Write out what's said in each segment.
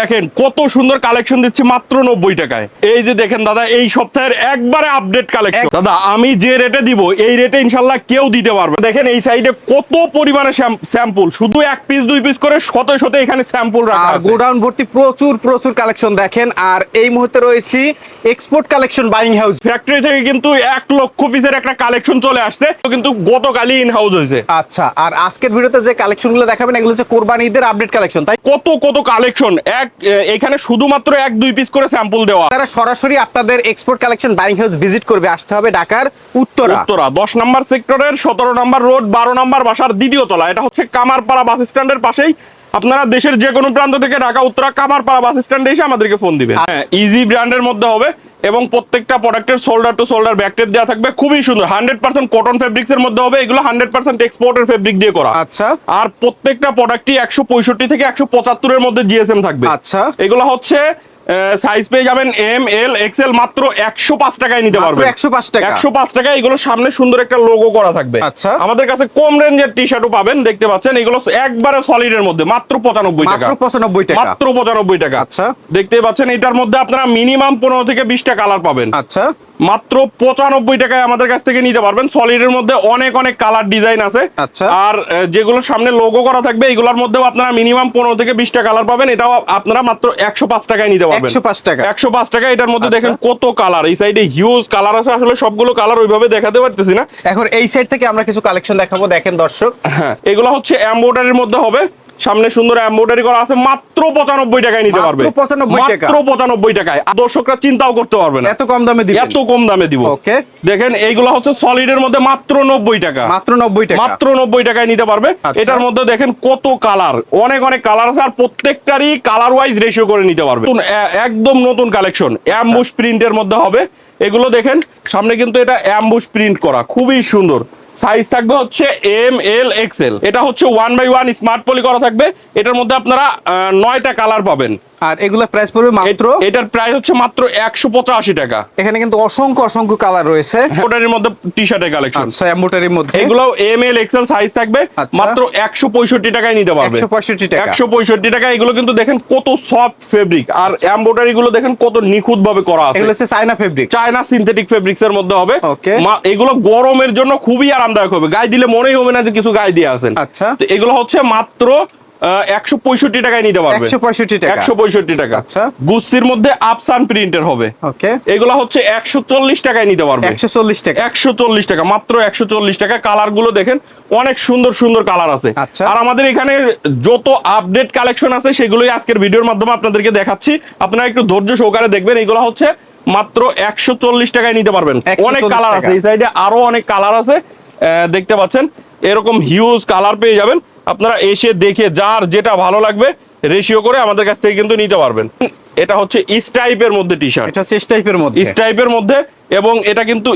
দেখেন কত সুন্দর কালেকশন দিচ্ছি মাত্র নব্বই টাকায়। এই যে দেখেন দাদা এই সপ্তাহের একবারে আপডেট কালেকশন দাদা আমি যে রেটে দিব এই রেটে ইনশাল্লাহ কেউ দিতে পারবে দেখেন এই সাইডে কত পরিমাণে স্যাম্পল শুধু এক পিস দুই পিস করে শত শত এখানে স্যাম্পল রাখা আর আছে। গোডাউন ভর্তি প্রচুর প্রচুর কালেকশন দেখেন। আর এই মুহূর্তে রয়েছি export collection buying house factory থেকে কিন্তু এক লক্ষ পিসের একটা কালেকশন চলে আসছে তো কিন্তু গতকালই ইন হাউস হয়েছে। আচ্ছা আর আজকের ভিডিওতে যে কালেকশনগুলো দেখাবেন এগুলো হচ্ছে কোরবানি ঈদের আপডেট কালেকশন তাই? কত কত কালেকশন এক এখানে শুধুমাত্র এক দুই পিস করে স্যাম্পল দেওয়া। তারা সরাসরি আপনাদের export collection buying house visit করবে। আসতে হবে ঢাকার উত্তরা। উত্তরা দশ নম্বর সেক্টরের সতেরো নম্বর রোড বারো নম্বর বাসার দ্বিতীয় তলা। এটা হচ্ছে কামারপাড়া বাস স্ট্যান্ডের পাশেই। আপনারা দেশের যে কোনো প্রান্ত থেকে ঢাকা উত্তরা কামারপাড়া বাস স্ট্যান্ডে এসে আমাদেরকে ফোন দিবেন। হ্যাঁ ইজি ব্র্যান্ডের মধ্যে হবে এবং প্রত্যেকটা প্রোডাক্টের সোল্ডার টু শোল্ডার ব্যাকটেপ দেওয়া থাকবে। খুবই সুন্দর। হান্ড্রেড পার্সেন্ট কটন ফেব্রিক্স এর মধ্যে হবে। এগুলো হান্ড্রেড পার্সেন্ট এক্সপোর্টের ফেব্রিক দিয়ে করা। আচ্ছা। আর প্রত্যেকটা প্রোডাক্টই একশো পঁয়ষট্টি থেকে একশো পঁচাত্তরের মধ্যে জিএসএম থাকবে। আচ্ছা। এগুলো হচ্ছে সাইজ পেয়ে যাবেন এম এল এক্সেল মাত্র একশো পাঁচ টাকায় নিতে পারবেন। একশো পাঁচ টাকা। একশো পাঁচ টাকায় এগুলো সামনে সুন্দর একটা লোগো করা থাকবে। আচ্ছা। আমাদের কাছে কম রেঞ্জের টি শার্টও পাবেন দেখতে পাচ্ছেন। এগুলো একবারে সলিড এর মধ্যে মাত্র পঁচানব্বই টাকা। পঁচানব্বই টাকা। মাত্র পঁচানব্বই টাকা। আচ্ছা। দেখতে পাচ্ছেন এটার মধ্যে আপনারা মিনিমাম পনেরো থেকে বিশটা কালার পাবেন। আচ্ছা। মাত্র পঁচানব্বই টাকায় আমাদের কাছ থেকে নিতে পারবেন। সলিডের মধ্যে অনেক অনেক কালার ডিজাইন আছে। আচ্ছা। আর যেগুলো সামনে লোগো করা থাকবে এগুলোর মধ্যেও আপনারা মিনিমাম পনেরো থেকে বিশটা কালার পাবেন। এটাও আপনারা মাত্র একশো পাঁচ টাকায় নিতে পারবেন। 105 টাকা। একশো পাঁচ টাকা এটার মধ্যে আচ্ছা। দেখেন কত কালার এই সাইডে হিউজ কালার আছে। আসলে সবগুলো কালার ওইভাবে দেখাতে পারতেছি না। এখন এই সাইড থেকে আমরা কিছু কালেকশন দেখাবো। দেখেন দর্শক। হ্যাঁ এগুলো হচ্ছে এমব্রয়ডারির মধ্যে হবে। সামনে সুন্দর এমব্রয়ডারি করা আছে মাত্র পঁচানব্বই টাকায় নিতে পারবে। 95 মাত্র পঁচানব্বই টাকায়। দর্শকরা চিন্তাও করতে পারবে না। এত কম দামে দিবেন। এত কম দামে দিব। ওকে। দেখেন এইগুলো হচ্ছে সলিডের মধ্যে মাত্র নব্বই টাকা। মাত্র নব্বই টাকা। মাত্র নব্বই টাকায় নিতে পারবে। আচ্ছা। এটার মধ্যে দেখেন কত কালার অনেক অনেক কালার আছে আর প্রত্যেকটারই কালার ওয়াইজ রেশিও করে নিতে পারবে। একদম নতুন কালেকশন অ্যাম্বুশ প্রিন্টের মধ্যে হবে। এগুলো দেখেন সামনে কিন্তু এটা অ্যাম্বুশ প্রিন্ট করা। খুবই সুন্দর। সাইজ থাকবে হচ্ছে এম এল এক্সেল এটা হচ্ছে one by one smart poly করা থাকবে। এটার মধ্যে আপনারা নয়টা কালার পাবেন। আর এগুলো প্রাইস পড়বে মাত্র এটার প্রাইস হচ্ছে মাত্র একশো পঁচাশি টাকা। এখানে কিন্তু অসংখ্য অসংখ্য কালার রয়েছে। মধ্যে টি শার্টের কালেকশন আচ্ছা এম্বোটারির মধ্যে। এগুলো এম এল এক্সেল সাইজ থাকবে। আচ্ছা। মাত্র একশো পঁয়ষট্টি টাকায় নিতে পারবে। 165 টাকা। একশো পঁয়ষট্টি টাকা এগুলো কিন্তু দেখেন কত সফট ফেব্রিক আর এমব্রয়ডারি গুলো দেখেন কত নিখুঁত ভাবে করা আছে। এগুলো হচ্ছে China fabric China synthetic fabrics এর মধ্যে হবে। এগুলো গরমের জন্য খুবই আরামদায়ক হবে। গায়ে দিলে মনেই হবে না যে কিছু গায়ে দিয়ে আছেন। আচ্ছা। তো এগুলো হচ্ছে মাত্র একশো পঁয়ষট্টি টাকায় নিতে পারবে। 165 টাকা। একশো পঁয়ষট্টি টাকা। আচ্ছা। মধ্যে আফসান প্রিন্টের হবে। ওকে। এগুলো হচ্ছে একশো চল্লিশ টাকায় নিতে পারবে। একশো চল্লিশ টাকা। একশো চল্লিশ টাকা মাত্র একশো চল্লিশ টাকা। কালারগুলো দেখেন অনেক সুন্দর সুন্দর কালার আছে। আচ্ছা। আর আমাদের এখানে যত আপডেট কালেকশন আছে সেগুলোই আজকের ভিডিওর মাধ্যমে আপনাদেরকে দেখাচ্ছি। আপনারা একটু ধৈর্য সহকারে দেখবেন এগুলো হচ্ছে মাত্র একশো চল্লিশ টাকায় নিতে পারবেন। অনেক কালার আছে। এই সাইডে আরও অনেক কালার আছে। আহ, দেখতে পাচ্ছেন এরকম হিউজ কালার পেয়ে যাবেন। আপনারা এসে দেখে যার যেটা ভালো লাগবে রেশিও করে আমাদের কাছ থেকে কিন্তু নিতে পারবেন। এটা হচ্ছে ইস টাইপের মধ্যে টি শার্ট এটা সেস টাইপের মধ্যে। ইস টাইপের মধ্যে এবং এটা কিন্তু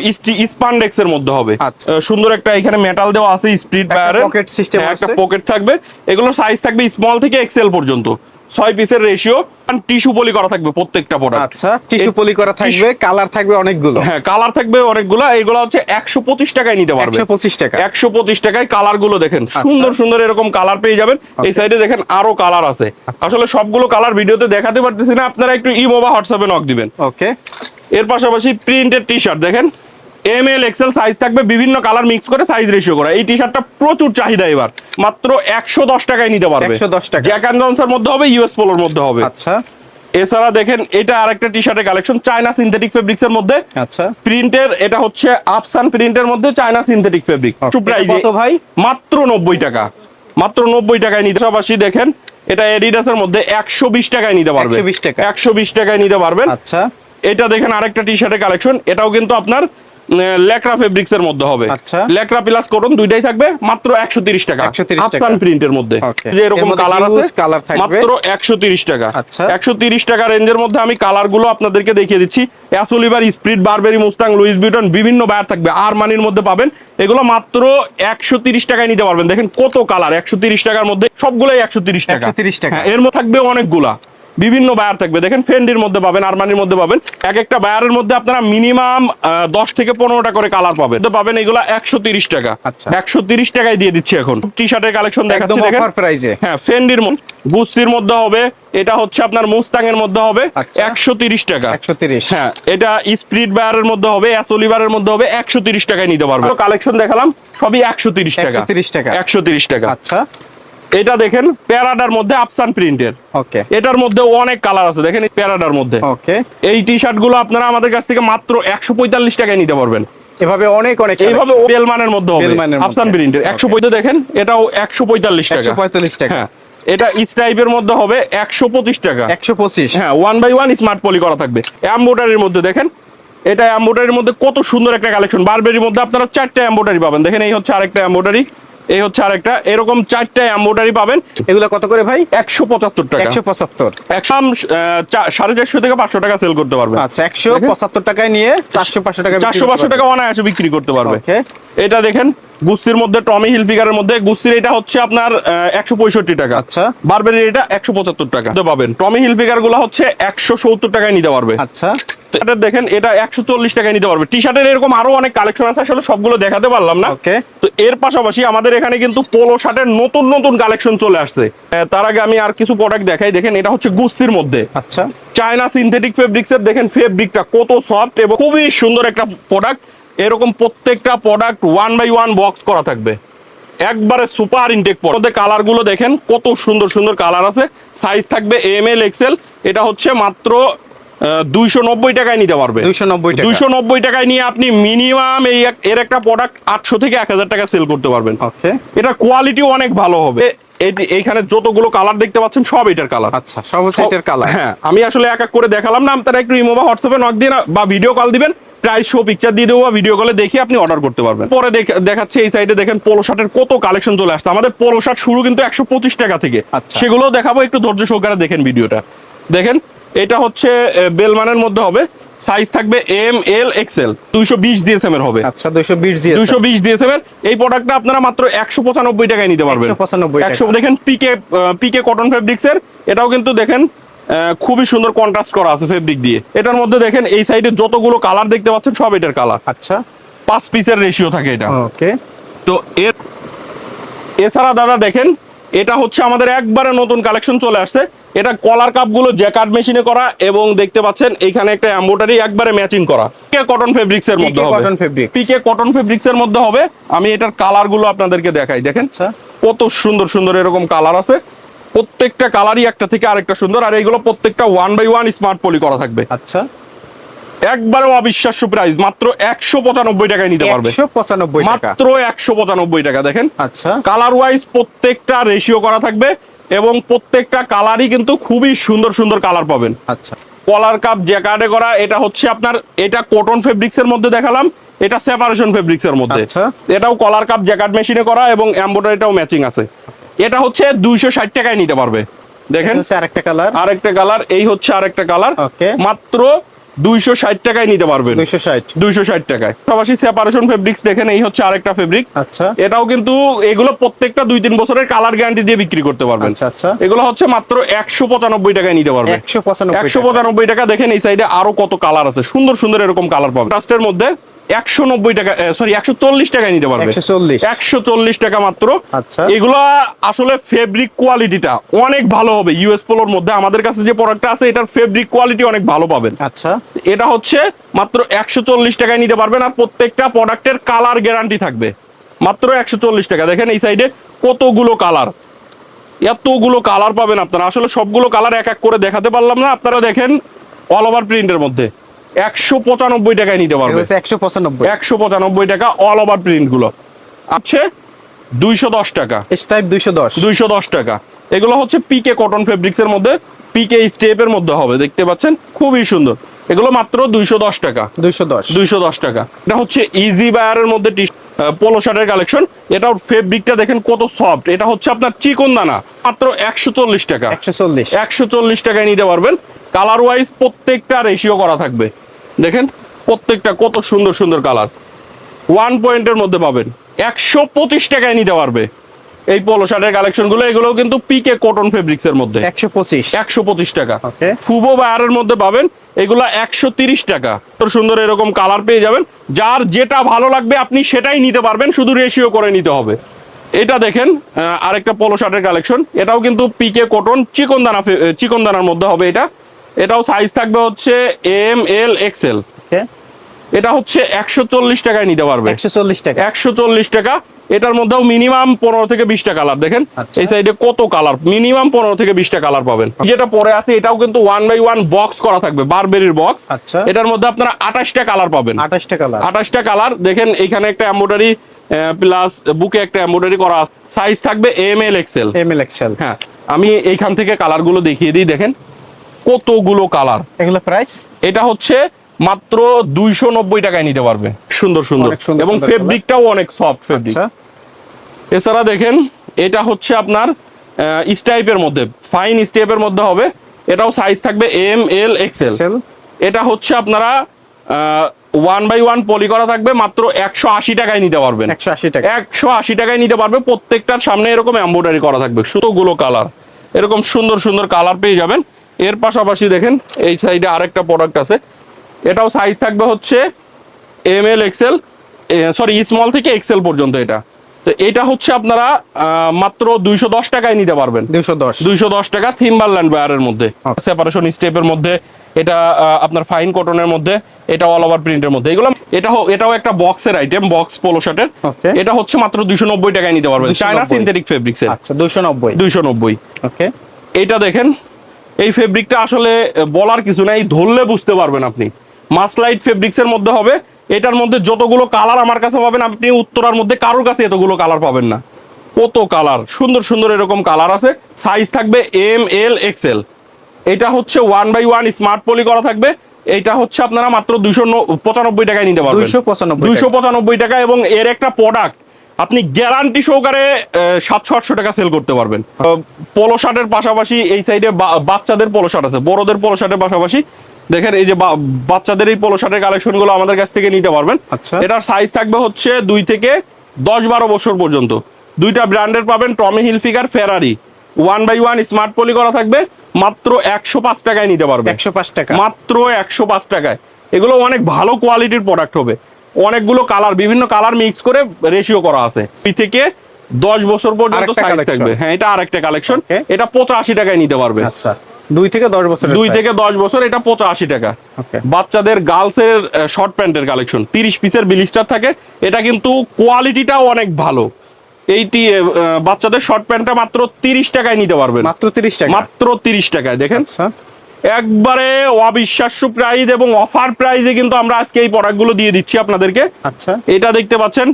স্পান্ডেক্স এর মধ্যে হবে। আচ্ছা। সুন্দর একটা এখানে মেটাল দেওয়া আছে স্প্লিট বায়ারে বায়ারে সিস্টেম আছে একটা পকেট থাকবে। এগুলোর সাইজ থাকবে স্মল থেকে এক্সেল পর্যন্ত। ছয় পিসের রেশিও টিস্যু পলি করা থাকবে প্রত্যেকটা প্রোডাক্ট আচ্ছা টিস্যু পলি করা থাকবে কালার থাকবে অনেকগুলো। হ্যাঁ কালার থাকবে অনেকগুলো এইগুলো হচ্ছে একশো পঁচিশ টাকায় নিতে পারবে। একশো পঁচিশ টাকা। একশো পঁচিশ টাকায় কালারগুলো দেখেন সুন্দর সুন্দর এরকম কালার পেয়ে যাবেন। এই সাইডে দেখেন আরও কালার আছে। আসলে সবগুলো কালার ভিডিওতে দেখাতে পারতেছি না আপনারা একটু ইমো বা হোয়াটসঅ্যাপে নক দিবেন। ওকে এর পাশাপাশি প্রিন্টেড টি শার্ট দেখেন। এম এল এক্সেল সাইজ থাকবে বিভিন্ন কালার মিক্স করে সাইজ রেশিও করা। এই টি শার্টটা প্রচুর চাহিদা এবার। মাত্র একশো দশ টাকায় নিতে পারবে। 110 টাকা। জ্যাক অ্যান্ড জনসের মধ্যে হবে ইউএস পোলোর মধ্যে হবে। আচ্ছা। এছাড়া দেখেন এটা আরেকটা টি শার্টের কালেকশন চায়না সিনথেটিক ফেব্রিক্স এর মধ্যে। আচ্ছা। প্রিন্টের এটা হচ্ছে আফসান প্রিন্টের মধ্যে চায়না সিনথেটিক ফেব্রিক প্রাইস কত ভাই? মাত্র নব্বই টাকা। মাত্র নব্বই টাকায় নিতে পাশাপাশি দেখেন এটা এডিডাস এর মধ্যে একশো বিশ টাকায় নিতে পারবে। 120 টাকা। একশো বিশ টাকায় নিতে পারবেন। আচ্ছা। এটা দেখেন আরেকটা টি শার্টের কালেকশন এটাও কিন্তু আপনার লেকরা ফেব্রিক্স এর মধ্যে হবে। আচ্ছা। লেকরা প্লাস করুন দুইটাই থাকবে মাত্র একশো তিরিশ টাকা। 130 টাকা। আফসান প্রিন্টের মধ্যে। যে এরকম কালার আছে colour থাকবে। মাত্র একশো তিরিশ টাকা। আচ্ছা। একশো তিরিশ টাকা রেঞ্জের মধ্যে আমি কালারগুলো আপনাদেরকে দেখিয়ে দিচ্ছি। অ্যাসোলিভার Esprit Burberry Mustang Louis Vuitton বিভিন্ন বায়ার থাকবে। আর মানির মধ্যে পাবেন। এগুলো মাত্র একশো তিরিশ টাকায় নিতে পারবেন। দেখেন কত কালার একশো তিরিশ টাকার মধ্যে সবগুলোই একশো তিরিশ টাকা। 130 টাকা। হ্যাঁ, এর মধ্যে থাকবে অনেকগুলা। বিভিন্ন বায়ার থাকবে। দেখেন ফেন্ডির মধ্যে পাবেন আরমানির মধ্যে পাবেন। এক একটা বায়ারের মধ্যে আপনারা মিনিমাম দশ থেকে পনেরোটা করে কালার পাবেন। তো পাবেন এগুলো একশো তিরিশ টাকা। আচ্ছা। একশো তিরিশ টাকায় দিয়ে দিচ্ছি এখন। টি শার্টের কালেকশন দেখাচ্ছি দেখেন। হ্যাঁ ফেন্ডির গুস্তির মধ্যে হবে এটা হচ্ছে আপনার মুস্তাং এর মধ্যে হবে আচ্ছা। একশো তিরিশ টাকা। একশো তিরিশ। হ্যাঁ এটা স্প্রিট বায়ারের মধ্যে হবে অ্যাসোলিভারের মধ্যে হবে একশো তিরিশ টাকায় নিতে পারব কালেকশন দেখালাম সবই একশো তিরিশ টাকা। 130 টাকা। একশো তিরিশ টাকা। আচ্ছা। এটা দেখেন প্যারাডার মধ্যে আফসান প্রিন্টের ওকে এটার মধ্যে অনেক কালার আছে দেখেন প্যারাডার মধ্যে। ওকে এই টি শার্টগুলো আপনারা আমাদের কাছ থেকে মাত্র একশো পঁয়তাল্লিশ টাকায় নিতে পারবেন। এভাবে অনেক অনেক এইভাবে বেলমানের মধ্যে হবে। বেলমানের প্রিন্টের একশো পঁয়তে দেখেন এটাও একশো পঁয়তাল্লিশ টাকা। একশো পঁয়তাল্লিশ টাকা। হ্যাঁ এটা মধ্যে হবে একশো পঁচিশ টাকা। একশো পঁচিশ। হ্যাঁ one by one smart poly করা থাকবে। মধ্যে দেখেন এটা মধ্যে কত সুন্দর একটা কালেকশন বারবেরির মধ্যে আপনারা চারটা এম্বোটারি পাবেন। দেখেন এই হচ্ছে আরেকটা এম্বোটারি এই হচ্ছে আরেকটা। এরকম চারটা এম্বোটারি পাবেন। এগুলো কত করে ভাই? একশো পঁচাত্তর টাকা। একশো পঁচাত্তর। একশো সাড়ে চারশো থেকে পাঁচশো টাকা সেল করতে পারবে আচ্ছা একশো। পঁচাত্তর টাকায় নিয়ে চারশো পাঁচশো টাকা চারশো পাঁচশো। টাকা অনায়াসে বিক্রি করতে পারবে। এটা দেখেন গুস্তির মধ্যে টমি হিলফিগারের মধ্যে। গুস্তির এটা হচ্ছে আপনার একশো পঁয়ষট্টি টাকা। আচ্ছা। বারবেরি এটা একশো পঁচাত্তর টাকা। পাবেন টমি হিলফিগারগুলো হচ্ছে একশো সত্তর টাকায় নিতে পারবে। আচ্ছা। এটা দেখেন এটা একশো চল্লিশ টাকায় নিতে পারবে। টি শার্টের এরকম আরও অনেক কালেকশন আছে আসলে সবগুলো দেখাতে পারলাম না। তো এর পাশাপাশি আমাদের এখানে কিন্তু পোলো শার্টের নতুন নতুন কালেকশন চলে আসছে। তার আগে আমি আর কিছু প্রোডাক্ট দেখাই। দেখেন এটা হচ্ছে গুস্তির মধ্যে। আচ্ছা। চায়না সিনথেটিক ফেব্রিক্স এর দেখেন ফেব্রিকটা কত সফট এবং খুবই সুন্দর একটা প্রোডাক্ট এরকম প্রত্যেকটা product one by one box করা থাকবে। একবারে সুপার ইনটেক মধ্যে কালারগুলো দেখেন কত সুন্দর সুন্দর কালার আছে। সাইজ থাকবে এম এল এক্সেল এটা হচ্ছে মাত্র দুইশো নব্বই টাকায় নিতে পারবে। দুইশো নব্বই টাকায় নিয়ে আপনি মিনিমাম এই এর একটা প্রোডাক্ট আটশো থেকে এক হাজার টাকা সেল করতে পারবেন। এটা কোয়ালিটি অনেক ভালো হবে। এইখানে যতগুলো কালার দেখতে পাচ্ছেন সব এটার কালার আচ্ছা সব হচ্ছে এটার কালার হ্যাঁ আমি আসলে এক এক করে দেখালাম না আপনারা একটু ইমো বা হোয়াটসঅ্যাপে নক দিন বা ভিডিও কল দিবেন প্রাইস শো পিকচার দিয়ে দেবো ভিডিও কলে দেখে আপনি অর্ডার করতে পারবেন। পরে দেখ- দেখাচ্ছে এই সাইডে দেখেন পোলো শার্টের কত কালেকশন চলে আসছে। আমাদের পোলো শার্ট শুরু কিন্তু একশো পঁচিশ টাকা থেকে। আচ্ছা। সেগুলো দেখাবো একটু ধৈর্য সহকারে দেখেন ভিডিওটা দেখেন এটা হচ্ছে বেলমানের মধ্যে হবে। সাইজ থাকবে এম এল এক্সেল দুইশো বিশ ডিএসএম এর হবে। আচ্ছা দুইশো বিশ দিয়ে দুইশো বিশ এর। এই প্রোডাক্টটা আপনারা মাত্র একশো পঁচানব্বই টাকায় নিতে পারবেন। 195 টাকা। একশো দেখেন পিকে পিকে কটন ফেব্রিক্স এর। এটাও কিন্তু দেখেন খুবই সুন্দর কন্ট্রাস্ট করা আছে ফেব্রিক দিয়ে। এটার মধ্যে দেখেন এই সাইডে যতগুলো কালার দেখতে পাচ্ছেন সব এটার কালার আচ্ছা। পাঁচ পিসের রেশিও থাকে এটা। ওকে। তো এর এছাড়া দাদা দেখেন এটা হচ্ছে আমাদের একবারে নতুন কালেকশন চলে আসছে। এটা কলার কাপগুলো জ্যাকার্ড মেশিনে করা এবং দেখতে পাচ্ছেন এখানে একটা এম্বোটারি একবারে ম্যাচিং করা। পিকে কটন ফেব্রিক্স এর মধ্যে হবে। পিকে কটন ফেব্রিক্স এর মধ্যে হবে। আমি এটার কালারগুলো আপনাদেরকে দেখাই দেখেন। আচ্ছা। কত সুন্দর সুন্দর এরকম কালার আছে। প্রত্যেকটা কালারই একটা থেকে আরেকটা সুন্দর। আর এইগুলো প্রত্যেকটা one by one smart poly করা থাকবে। আচ্ছা। একবারে অবিশ্বাস্য প্রাইস মাত্র একশো পঁচানব্বই টাকায় নিতে পারবে। পঁচানব্বই মাত্র একশো পঁচানব্বই টাকা দেখেন। আচ্ছা। কালার ওয়াইজ প্রত্যেকটা রেশিও করা থাকবে এবং প্রত্যেকটা কালারই কিন্তু খুবই সুন্দর সুন্দর কালার পাবেন। আচ্ছা। কলার কাপ জ্যাকার্ডে করা এটা হচ্ছে আপনার এটা কটন ফেব্রিক্স এর মধ্যে দেখালাম এটা সেপারেশন ফেব্রিক্স এর মধ্যে। আচ্ছা। এটাও কলার কাপ জ্যাকার্ড মেশিনে করা এবং এমব্রয়ডারিটাও ম্যাচিং আছে। এটা হচ্ছে দুইশো ষাট টাকায় নিতে পারবে। দেখেন। আরেকটা কালার আরেকটা কালার এই হচ্ছে আরেকটা কালার মাত্র দুইশো ষাট টাকায় নিতে পারবেন। দুইশো ষাট। দুইশো ষাট টাকায়। পাশাপাশি সেপারেশন ফেব্রিক্স দেখেন এই হচ্ছে আরেকটা ফেব্রিক আচ্ছা। এটাও কিন্তু এগুলো প্রত্যেকটা দুই তিন বছরের কালার গ্যারান্টি দিয়ে বিক্রি করতে পারবেন। আচ্ছা আচ্ছা। এগুলো হচ্ছে মাত্র একশো পঁচানব্বই টাকায় নিতে পারবেন একশো পঁচানব্বই টাকা। দেখেন এই সাইডে আরও কত কালার আছে। সুন্দর সুন্দর এরকম কালার পাবে ট্রাস্টের মধ্যে একশো নব্বই টাকা সরি একশো চল্লিশ টাকায় নিতে পারবে। একশো চল্লিশ। টাকা মাত্র। আচ্ছা। এগুলো আসলে ফেব্রিক কোয়ালিটিটা অনেক ভালো হবে ইউএস পোলোর মধ্যে। আমাদের কাছে যে প্রোডাক্টটা আছে এটার ফেব্রিক কোয়ালিটি অনেক ভালো পাবেন। আচ্ছা। এটা হচ্ছে মাত্র একশো চল্লিশ টাকায় নিতে পারবেন আর প্রত্যেকটা প্রোডাক্টের কালার গ্যারান্টি থাকবে। মাত্র একশো চল্লিশ টাকা। দেখেন এই সাইডে কতগুলো কালার এতগুলো কালার পাবেন আপনারা। আসলে সবগুলো কালার এক এক করে দেখাতে পারলাম না। আপনারা দেখেন অল ওভার প্রিন্টের মধ্যে। একশো পঁচানব্বই টাকায় নিতে হচ্ছে একশো পঁচানব্বই। একশো পঁচানব্বই টাকা অল ওভার প্রিন্টগুলো। আছে দুইশো দশ টাকা। স্টাইপ দুইশো দশ। দুইশো দশ টাকা। এগুলো হচ্ছে পিকে কটন ফেব্রিক্স এর মধ্যে পিকে স্টেপের মধ্যে হবে দেখতে পাচ্ছেন? খুবই সুন্দর। এগুলো মাত্র দুইশো দশ টাকা। দুইশো দশ। দুইশো দশ টাকা। এটা হচ্ছে ইজি বায়ারের মধ্যে পোলো শার্টের কালেকশন এটার ফেব্রিকটা দেখেন কত সফট এটা হচ্ছে আপনার চিকন দানা। মাত্র একশো চল্লিশ টাকা। একশো চল্লিশ। একশো চল্লিশ টাকায় নিতে পারবেন। কালার ওয়াইজ প্রত্যেকটা রেশিও করা থাকবে। দেখেন প্রত্যেকটা কত সুন্দর সুন্দর কালার। ওয়ান পয়েন্টের মধ্যে পাবেন। একশো পঁচিশ টাকায় নিতে পারবে। এই পলো শার্টের কালেকশনগুলো এগুলো কিন্তু পিকে কটন ফেব্রিক্স এর মধ্যে। একশো পঁচিশ। একশো পঁচিশ টাকা. ফুবো বায়ারের মধ্যে পাবেন এগুলা একশো তিরিশ টাকা। তো সুন্দর এরকম কালার পেয়ে যাবেন। যার যেটা ভালো লাগবে আপনি সেটাই নিতে পারবেন শুধু রেশিও করে নিতে হবে। এটা দেখেন আরেকটা পলো শার্টের কালেকশন এটাও কিন্তু পিকে কটন চিকন দানা চিকন দানার মধ্যে হবে এটা। এটাও সাইজ থাকবে হচ্ছে এম এল এক্সেল এটা হচ্ছে একশো চল্লিশ টাকায় নিতে পারবে। একশো চল্লিশ টাকা। একশো চল্লিশ টাকা। এটার মধ্যেও মিনিমাম পনেরো থেকে বিশটা কালার দেখেন? আচ্ছা। এই সাইডে কত কালার মিনিমাম পনেরো থেকে বিশটা কালার পাবেন। যেটা পরে আছে এটাও কিন্তু ওয়ান বাই ওয়ান বক্স করা থাকবে বারবেরির বক্স আচ্ছা। এটার মধ্যে আপনারা আঠাশটা কালার পাবেন। আঠাশটা কালার আঠাশটা কালার দেখেন এখানে একটা এম্বোডারি প্লাস বুকে একটা এম্বোডারি করা আছে। সাইজ থাকবে M L XL M L XL হ্যাঁ আমি এইখান থেকে কালারগুলো দেখিয়ে দিই দেখেন। কতগুলো কালার? এগুলো প্রাইস এটা হচ্ছে মাত্র দুইশো নব্বই টাকায় নিতে পারবে। সুন্দর সুন্দর। এবং ফেব্রিকটাও অনেক সফট ফেব্রিক আচ্ছা। এছাড়া দেখেন এটা হচ্ছে আপনার স্টাইপের মধ্যে ফাইন স্টেপের মধ্যে হবে। এটাও সাইজ থাকবে এম এল এক্সেল এক্সেল এটা হচ্ছে আপনারা ওয়ান বাই ওয়ান পলি করা থাকবে মাত্র একশো আশি টাকায় নিতে পারবেন। একশো আশি টাকা একশো আশি টাকায় নিতে পারবে প্রত্যেকটার সামনে এরকম এম্ব্রয়ডারি করা থাকবে সুতোগুলো কালার এরকম সুন্দর সুন্দর কালার পেয়ে যাবেন। এর পাশাপাশি দেখেন এই সাইডে আরেকটা প্রোডাক্ট আছে। এটাও সাইজ থাকবে হচ্ছে M L XL sorry small থেকে এক্সেল পর্যন্ত এটা। তো এটা হচ্ছে আপনারা মাত্র দুইশো দশ টাকায় নিতে পারবেন। দুশো দশ। দুইশো দশ টাকা থিম্বারল্যান্ড বায়ারের মধ্যে। সেপারেশন স্টেপের মধ্যে এটা আপনার ফাইন কটনের মধ্যে এটা অল ওভার প্রিন্টের মধ্যে। এগুলো এটা এটাও একটা বক্সের আইটেম বক্স পোলো শার্টের এটা হচ্ছে মাত্র দুইশো নব্বই টাকায় নিতে পারবেন। চায়না সিনথেটিক ফেব্রিক্স আচ্ছা দুশো নব্বই। দুইশো নব্বই। ওকে। এইটা দেখেন এই ফেব্রিকটা আসলে বলার কিছু নাই ধরলে বুঝতে পারবেন আপনি। মাসলাইট ফেব্রিক্স এর মধ্যে হবে। এটার মধ্যে যতগুলো কালার আমার কাছে পাবেন আপনি উত্তরার মধ্যে কারোর কাছে এতগুলো কালার পাবেন না। কত কালার সুন্দর সুন্দর এরকম কালার আছে। সাইজ থাকবে এম এল এক্সেল এটা হচ্ছে one by one smart poly করা থাকবে। এটা হচ্ছে আপনারা মাত্র দুশো পঁচানব্বই টাকায় নিতে পারবেন। 295 দুইশো পঁচানব্বই টাকা এবং এর একটা প্রোডাক্ট আপনি গ্যারান্টি সহকারে সাতশো আটশো টাকা সেল করতে পারবেন। পোলো শার্টের পাশাপাশি এই সাইডে বাচ্চাদের পোলো শার্ট আছে। বড়দের পোলো শার্টের পাশাপাশি দেখেন এই যে বাচ্চাদের এই পোলো শার্টের কালেকশনগুলো আমাদের কাছ থেকে নিতে পারবেন। আচ্ছা। এটার সাইজ থাকবে হচ্ছে দুই থেকে দশ বারো বছর পর্যন্ত। দুইটা ব্র্যান্ডের পাবেন Tommy Hilfiger Ferrari one by one smart poly করা থাকবে। মাত্র একশো পাঁচ টাকায় নিতে পারবে একশো পাঁচ টাকা। মাত্র একশো পাঁচ টাকায়। এগুলো অনেক ভালো কোয়ালিটির প্রোডাক্ট হবে। অনেকগুলো কালার বিভিন্ন কালার মিক্স করে রেশিও করা আছে। থেকে দশ বছর পর্যন্ত সাইজ থাকবে। হ্যাঁ এটা আরেকটা কালেকশন এটা পঁচাশি টাকায় নিতে পারবে। আচ্ছা। দুই থেকে দশ বছর দুই থেকে দশ বছর এটা পঁচাশি টাকা। বাচ্চাদের গার্লসের শর্ট প্যান্টের কালেকশন তিরিশ পিসের বিলিস্টার থাকে। এটা কিন্তু কোয়ালিটিটাও অনেক ভালো। এইটি বাচ্চাদের শর্ট প্যান্টটা মাত্র তিরিশ টাকায় নিতে পারবেন। মাত্র তিরিশ টাকা। মাত্র তিরিশ টাকায় দেখেন। আচ্ছা। একবারে অবিশ্বাস্য প্রাইস এবং অফার প্রাইসে কিন্তু আমরা আজকে এই প্রোডাক্টগুলো দিয়ে দিচ্ছি আপনাদেরকে। আচ্ছা। এটা দেখতে পাচ্ছেন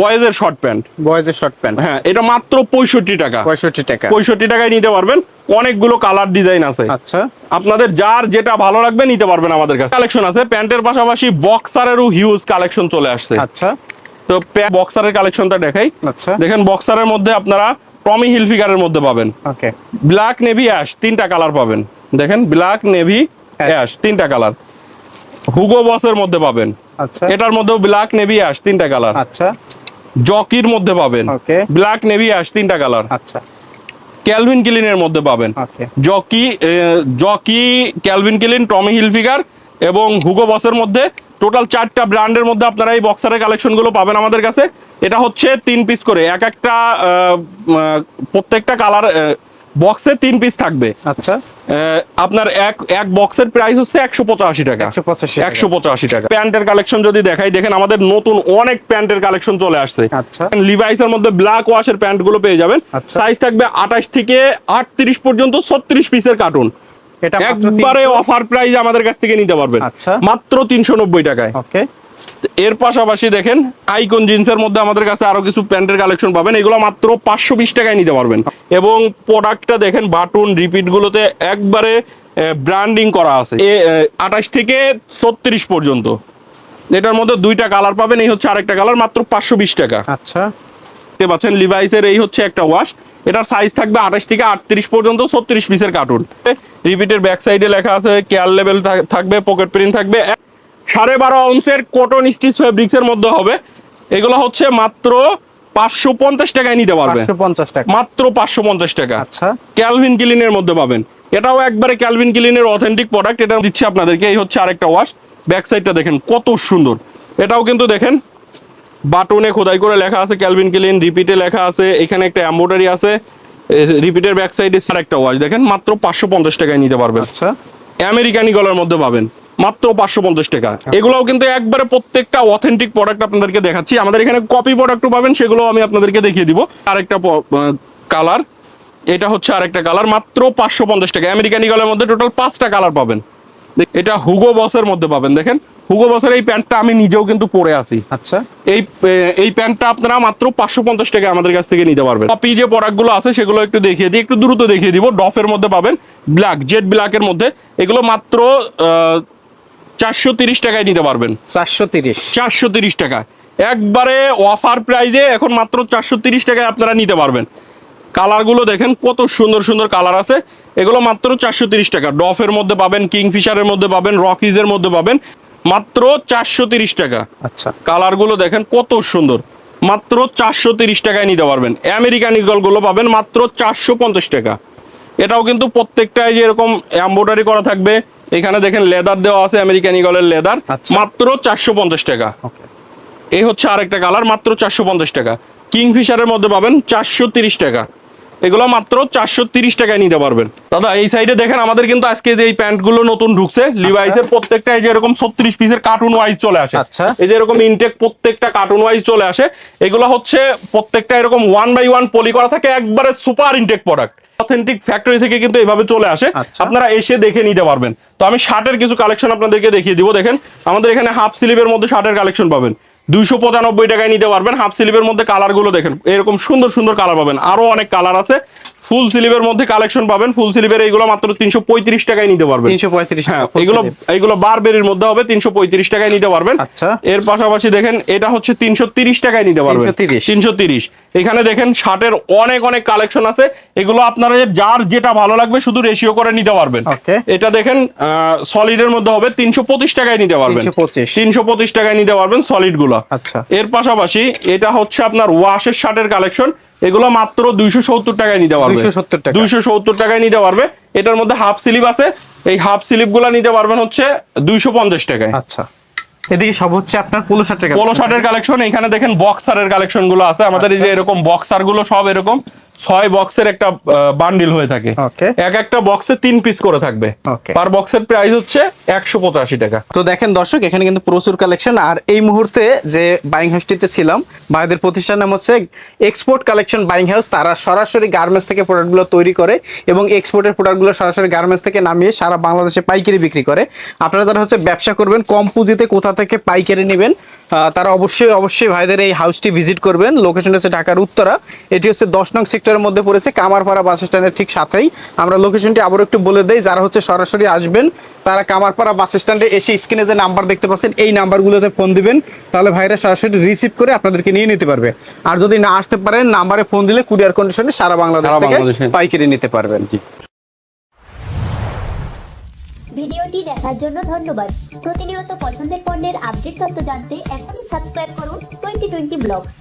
বয়েজের শর্ট প্যান্ট বয়েজের শর্ট প্যান্ট হ্যাঁ এটা মাত্র পঁয়ষট্টি টাকা। পঁয়ষট্টি টাকা। পঁয়ষট্টি টাকায় নিতে পারবেন অনেকগুলো কালার ডিজাইন আছে। আচ্ছা। আপনাদের যার যেটা ভালো লাগবে নিতে পারবেন আমাদের কাছে। কালেকশন আছে প্যান্টের পাশাপাশি বক্সারেরও হিউজ কালেকশন চলে আসছে। আচ্ছা। তো বক্সারের কালেকশনটা দেখাই। আচ্ছা। দেখেন বক্সারের মধ্যে আপনারা টমি হিলফিগারের মধ্যে পাবেন। ওকে ব্ল্যাক নেভি অ্যাশ তিনটা কালার পাবেন। দেখেন ব্ল্যাক নেভি অ্যাশ তিনটা কালার হুগো বসের মধ্যে পাবেন। আচ্ছা। এটার মধ্যেও ব্ল্যাক নেভি অ্যাশ তিনটা কালার আচ্ছা। জকির মধ্যে পাবেন. ব্ল্যাক নেভি অ্যাশ তিনটা কালার আচ্ছা। ক্যালভিন কিলিনের মধ্যে পাবেন। Okay Jockey Jockey Calvin Klein Tommy Hilfiger এবং হুগো বসের মধ্যে টোটাল চারটা ব্র্যান্ডের মধ্যে আপনারা এই বক্সারের কালেকশনগুলো পাবেন আমাদের কাছে। এটা হচ্ছে তিন পিস করে। এক একটা প্রত্যেকটা কালার বক্সে তিন পিস থাকবে। আচ্ছা। আপনার এক এক বক্সের প্রাইস হচ্ছে একশো পঁচাশি টাকা। একশো পঁচাশি টাকা। প্যান্টের কালেকশন যদি দেখাই দেখেন আমাদের নতুন অনেক প্যান্টের কালেকশন চলে আসছে। আচ্ছা। লিভাইসের মধ্যে ব্ল্যাক ওয়াশের প্যান্টগুলো পেয়ে যাবেন। আচ্ছা। সাইজ থাকবে আঠাশ থেকে আটত্রিশ পর্যন্ত ছত্রিশ পিসের কার্টুন এটা একবারে অফার প্রাইস আমাদের কাছ থেকে নিতে পারবেন। আচ্ছা। মাত্র টাকায়। ওকে এর পাশাপাশি দেখেন আইকন জিন্সের মধ্যে আমাদের কাছে আরও কিছু প্যান্টের কালেকশন পাবেন। এগুলো মাত্র পাঁচশো বিশ টাকায় নিতে পারবেন। এবং প্রোডাক্টটা দেখেন বাটন রিপিট গুলোতে একবারে ব্র্যান্ডিং করা আছে। আঠাশ থেকে ছত্রিশ পর্যন্ত। এটার মধ্যে দুইটা কালার পাবেন এই হচ্ছে আরেকটা কালার মাত্র পাঁচশো বিশ টাকা। আচ্ছা। দেখতে পাচ্ছেন লিভাইসের এই হচ্ছে একটা ওয়াশ এটার সাইজ থাকবে আঠাশ থেকে আটত্রিশ পর্যন্ত ছত্রিশ পিসের কার্টুন রিপিটের ব্যাক সাইডে লেখা আছে কেয়ার লেভেল থাকবে পকেট প্রিন্ট থাকবে। সাড়ে বারো আউন্সের কটন স্টিচ ফেব্রিক্স এর মধ্যে হবে। এগুলো হচ্ছে মাত্র পাঁচশো পঞ্চাশ টাকায় নিতে পারবে। মাত্র পাঁচশো পঞ্চাশ টাকা। আচ্ছা। ক্যালভিন ক্লিনের মধ্যে পাবেন। এটাও একবারে ক্যালভিন ক্লিনের অথেন্টিক প্রোডাক্ট এটা দিচ্ছি আপনাদেরকে এই হচ্ছে আরেকটা ওয়াশ ব্যাক সাইডটা দেখেন কত সুন্দর। এটাও কিন্তু দেখেন বাটনে খোদাই করে লেখা আছে ক্যালভিন ক্লিন রিপিটে লেখা আছে এখানে একটা এম্বোটারি আছে রিপিটের ব্যাক সাইডে আরেকটা ওয়াশ দেখেন মাত্র পাঁচশো পঞ্চাশ টাকায় নিতে পারবেন। আচ্ছা। আমেরিকানি গলার মধ্যে পাবেন মাত্র পাঁচশো পঞ্চাশ টাকা। এগুলোও কিন্তু একবারে প্রত্যেকটা অথেন্টিক প্রোডাক্ট আপনাদেরকে দেখাচ্ছি। আমাদের এখানে কপি প্রোডাক্টও পাবেন সেগুলো আমি আপনাদেরকে দেখিয়ে দিব। আরেকটা কালার এটা হচ্ছে আরেকটা কালার মাত্র পাঁচশো পঞ্চাশ টাকা। আমেরিকানি গলার মধ্যে টোটাল পাঁচটা কালার পাবেন। এটা হুগো বসের মধ্যে পাবেন দেখেন। হুগো বসের এই প্যান্টটা আমি নিজেও কিন্তু পরে আছি। আচ্ছা। এই এই প্যান্টটা আপনারা মাত্র পাঁচশো পঞ্চাশ টাকা আমাদের কাছ থেকে নিতে পারবেন। কপি যে প্রোডাক্টগুলো আছে সেগুলো একটু দেখিয়ে দিই একটু দ্রুত দেখিয়ে দিব। ডফের মধ্যে পাবেন ব্ল্যাক জেড ব্ল্যাকের মধ্যে। এগুলো মাত্র চারশো তিরিশ টাকায় নিতে পারবেন। চারশো তিরিশ। চারশো তিরিশ টাকা একবারে অফার প্রাইজে এখন মাত্র চারশো তিরিশ টাকায় আপনারা নিতে পারবেন। কালারগুলো দেখেন কত সুন্দর সুন্দর কালার আছে। এগুলো মাত্র চারশো তিরিশ টাকা। ডফের মধ্যে পাবেন কিংফিশারের মধ্যে পাবেন রকিজের মধ্যে পাবেন। মাত্র চারশো তিরিশ টাকা। আচ্ছা। কালারগুলো দেখেন কত সুন্দর। মাত্র চারশো তিরিশ টাকায় নিতে পারবেন। আমেরিকান ইগলগুলো পাবেন মাত্র চারশো পঞ্চাশ টাকা। এটাও কিন্তু প্রত্যেকটাই যে এরকম এম্ব্রয়ডারি করা থাকবে। এখানে দেখেন লেদার দেওয়া আছে আমেরিকান ইগলের লেদার আচ্ছা। মাত্র চারশো পঞ্চাশ টাকা। এই হচ্ছে আরেকটা কালার মাত্র চারশো পঞ্চাশ টাকা। কিংফিশারের মধ্যে পাবেন চারশো তিরিশ টাকা। এগুলো মাত্র চারশো তিরিশ টাকায় নিতে পারবেন। দাদা এই সাইডে দেখেন আমাদের কিন্তু আজকে যে এই প্যান্টগুলো নতুন ঢুকছে লিভাইসের প্রত্যেকটা এই যে এরকম ছত্রিশ পিসের কার্টুন ওয়াইজ চলে আসে। আচ্ছা। এই যে এরকম ইনটেক প্রত্যেকটা কার্টুন ওয়াইজ চলে আসে। এগুলো হচ্ছে প্রত্যেকটা এরকম ওয়ান বাই ওয়ান পলি করা থাকে একবারে super intact product authentic factory থেকে কিন্তু এভাবে চলে আসে। আচ্ছা। আপনারা এসে দেখে নিতে পারবেন। তো আমি শার্টের কিছু কালেকশন আপনাদেরকে দেখিয়ে দিব। দেখেন আমাদের এখানে হাফ স্লিভের মধ্যে শার্টের কালেকশন পাবেন। দুইশো পঁচানব্বই টাকায় নিতে পারবেন। হাফ স্লিভের মধ্যে কালারগুলো দেখেন। এরকম সুন্দর সুন্দর কালার পাবেন। আরও অনেক কালার আছে। ফুল স্লিভের মধ্যে কালেকশন পাবেন। ফুল স্লিভের এইগুলো মাত্র তিনশো পঁয়ত্রিশ টাকায় নিতে পারবেন। তিনশো পঁয়ত্রিশ হ্যাঁ এগুলো এইগুলো বারবেরির মধ্যে হবে তিনশো পঁয়ত্রিশ টাকায় নিতে পারবেন। আচ্ছা। এর পাশাপাশি দেখেন এটা হচ্ছে তিনশো তিরিশ টাকায় নিতে পারবেন। 330 তিনশো তিরিশ। এখানে দেখেন শার্টের অনেক অনেক কালেকশন আছে। এগুলো আপনারা যার যেটা ভালো লাগবে শুধু রেশিও করে নিতে পারবেন। এটা দেখেন সলিডের মধ্যে হবে তিনশো পঁচিশ টাকায় নিতে পারবেন। 325 তিনশো পঁচিশ টাকায় নিতে পারবেন সলিডগুলো আচ্ছা। এর পাশাপাশি এটা হচ্ছে আপনার ওয়াশের শার্টের কালেকশন। এগুলো মাত্র দুইশো সত্তর টাকায় নিতে পারবে। 270 টাকা। দুইশো সত্তর টাকায় নিতে পারবে। এটার মধ্যে হাফ স্লিপ আছে। এই হাফ স্লিপগুলা নিতে পারবেন হচ্ছে দুইশো পঞ্চাশ টাকায়। আচ্ছা। এদিকে সব হচ্ছে আপনার পনেরো ষাট টাকা পোলো শার্টের কালেকশন এখানে দেখেন বক্সারের কালেকশনগুলো আছে। আমাদের এই যে। এরকম বক্সারগুলো সব এরকম। ছয় বক্সের একটা বান্ডিল হয়ে থাকে। এক একটা বক্সে তিন পিস করে থাকবে। পার বক্সের প্রাইস হচ্ছে একশো পঁচাশি টাকা। তো দেখেন দর্শক এখানে কিন্তু প্রচুর কালেকশন আর এই মুহূর্তে যে বাইং হাউসটিতে ছিলাম ভাইদের প্রতিষ্ঠান নাম হচ্ছে এক্সপোর্ট কালেকশন বাইং হাউস তারা সরাসরি গার্মেন্টস থেকে প্রোডাক্টগুলো তৈরি করে এবং এক্সপোর্টের প্রোডাক্টগুলো সরাসরি গার্মেন্টস থেকে নামিয়ে সারা বাংলাদেশে পাইকারি বিক্রি করে। আপনারা যারা হচ্ছে ব্যবসা করবেন কম পুঁজিতে কোথা থেকে পাইকারি নেবেন তারা অবশ্যই অবশ্যই ভাইদের এই হাউসটি ভিজিট করবেন। লোকেশন হচ্ছে ঢাকার উত্তরা। এটি হচ্ছে দশ নং সেক্টরের মধ্যে পড়েছে। কামারপাড়া বাস স্ট্যান্ডের ঠিক সাথেই। আমরা লোকেশনটি আবার একটু বলে দেই যারা হচ্ছে সরাসরি আসবেন তারা কামারপাড়া বাস স্ট্যান্ডে এসে স্ক্রিনে যে নাম্বার দেখতে পাচ্ছেন এই নাম্বারগুলোতে ফোন দিবেন। তাহলে ভাইরা সরাসরি রিসিভ করে আপনাদেরকে নিয়ে নিতে পারবে। আর যদি না আসতে পারেন নাম্বারে ফোন দিলে কুরিয়ার কন্ডিশনে সারা বাংলাদেশ থেকে। পাইকারি নিতে পারবেন। ভিডিওটি দেখার জন্য ধন্যবাদ। প্রতিনিয়ত পছন্দের পণ্যের আপডেট তথ্য জানতে এখনই সাবস্ক্রাইব করুন টোয়েন্টি টোয়েন্টি ব্লগস।